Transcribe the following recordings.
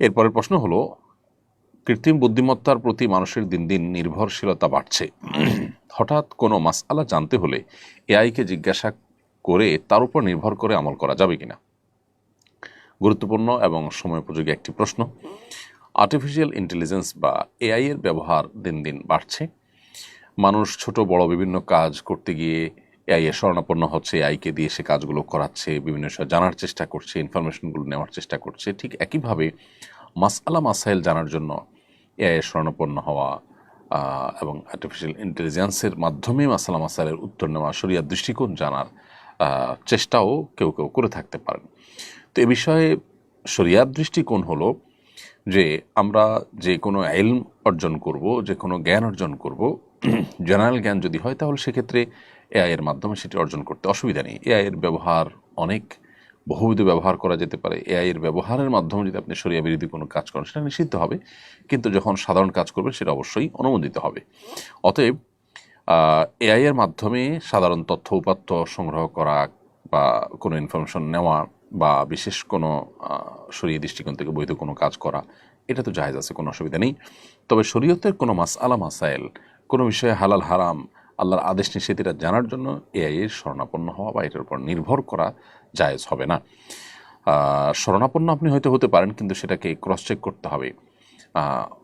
এরপরের প্রশ্ন হলো, কৃত্রিম বুদ্ধিমত্তার প্রতি মানুষের দিন দিন নির্ভরশীলতা বাড়ছে। হঠাৎ কোনো মাসআলা জানতে হলে এআইকে জিজ্ঞাসা করে তার উপর নির্ভর করে আমল করা যাবে কিনা? গুরুত্বপূর্ণ এবং সময়োপযোগী একটি প্রশ্ন। আর্টিফিশিয়াল ইন্টেলিজেন্স বা এআই এর ব্যবহার দিন দিন বাড়ছে। মানুষ ছোট, বড় বিভিন্ন কাজ করতে গিয়ে এআই এর শরণাপন্ন হচ্ছে এআইকে দিয়ে সে কাজগুলো করাচ্ছে, বিভিন্ন বিষয় জানার চেষ্টা করছে ইনফরমেশনগুলো নেওয়ার চেষ্টা করছে। ঠিক একইভাবে মাসআলা মাসাইল জানার জন্য এআই এর শরণাপন্ন হওয়া এবং আর্টিফিশিয়াল ইন্টেলিজেন্সের মাধ্যমে মাসালা মাসাইলের উত্তর নেওয়া শরিয়ার দৃষ্টিকোণ জানার চেষ্টাও কেউ কেউ করে থাকতে পারেন। তো এ বিষয়ে শরিয়ার দৃষ্টিকোণ হলো যে আমরা যে কোনো এলম অর্জন করব, যে কোনো জ্ঞান অর্জন করব, জেনারেল জ্ঞান যদি হয় তাহলে সেক্ষেত্রে এআই এর মাধ্যমে সেটি অর্জন করতে অসুবিধা নেই। এআই এর ব্যবহার অনেক, বহুবিধ ব্যবহার করা যেতে পারে। এআই এর ব্যবহারের মাধ্যমে যদি আপনি শরিয়া বিরোধী কোনো কাজ করেন, সেটা নিষিদ্ধ হবে। কিন্তু যখন সাধারণ কাজ করবেন, সেটা অবশ্যই অনুমোদিত হবে। অতএব এআই এর মাধ্যমে সাধারণ তথ্য উপাত্ত সংগ্রহ করা বা কোনো ইনফরমেশন নেওয়া বা বিশেষ কোনো শরীয় দৃষ্টিকোণ থেকে বৈধ কোনো কাজ করা, এটা তো জাহেজ আছে, কোনো অসুবিধা নেই। তবে শরীয়তের কোনো মাস আলা মাসাইল, কোনো বিষয়ে হালাল, হারাম আল্লাহর আদেশ নিষেধ এটা জানার জন্য এআই এর শরণাপন্ন হওয়া বা এটার উপর নির্ভর করা জায়েজ হবে না। আহ, শরণাপন্ন আপনি হয়তো হতে পারেন কিন্তু সেটাকে ক্রস চেক করতে হবে।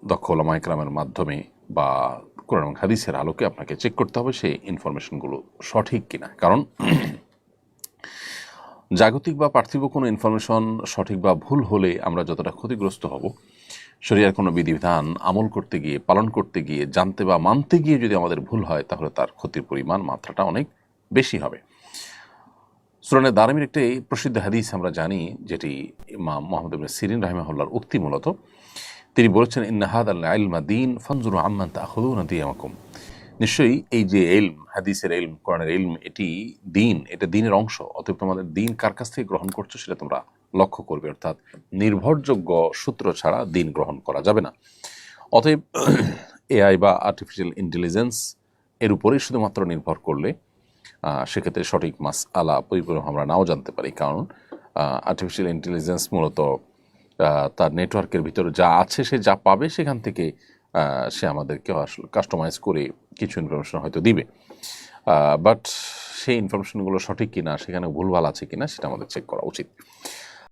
দক্ষ ওলামা একরামের মাধ্যমে বা কোরআন হাদিসের আলোকে আপনাকে চেক করতে হবে সেই ইনফরমেশনগুলো সঠিক কিনা। কারণ জাগতিক বা পার্থিব কোনো ইনফরমেশন সঠিক বা ভুল হলে আমরা যতটা ক্ষতিগ্রস্ত হব শরীরের কোনো বিধিবিধান আমল করতে গিয়ে, পালন করতে গিয়ে, জানতে বা মানতে গিয়ে যদি আমাদের ভুল হয়, তাহলে তার ক্ষতির পরিমাণ মাত্রাটা অনেক বেশি হবে। সুরানে দারমির একটি প্রসিদ্ধ হাদিস আমরা জানি, যেটি ইমাম মোহাম্মদ সিরিন রাহিমাহুল্লাহর উক্তি মূলত। তিনি বলেছেন ইন্নাহাদ আল্লাহ দিন, ফনজুর আম্মান তাহুদুন দিয়ামাকুম। নিশ্চয়ই এই যে এলম হাদিসের এলম কোরআনের এলম এটি দিন, এটা দিনের অংশ। অতএব তোমাদের দিন কার কাছ থেকে গ্রহণ করছ, সেটা তোমরা লক্ষ্য করবে, অর্থাৎ নির্ভরযোগ্য সূত্র ছাড়া দিন গ্রহণ করা যাবে না। অতএব এআই বা আর্টিফিশিয়াল ইন্টেলিজেন্স এর উপরেই শুধুমাত্র নির্ভর করলে সেক্ষেত্রে সঠিক মাস আলা পরিপূর্ণ আমরা নাও জানতে পারি। কারণ আর্টিফিশিয়াল ইন্টেলিজেন্স মূলত তার নেটওয়ার্কের ভিতরে যা আছে সে যা পাবে সেখান থেকে সে আমাদেরকে আসলে কাস্টমাইজ করে কিছু ইনফরমেশন হয়তো দিবে। বাট সেই ইনফরমেশনগুলো সঠিক কিনা, সেখানে ভুলভাল আছে কিনা, সেটা আমাদের চেক করা উচিত।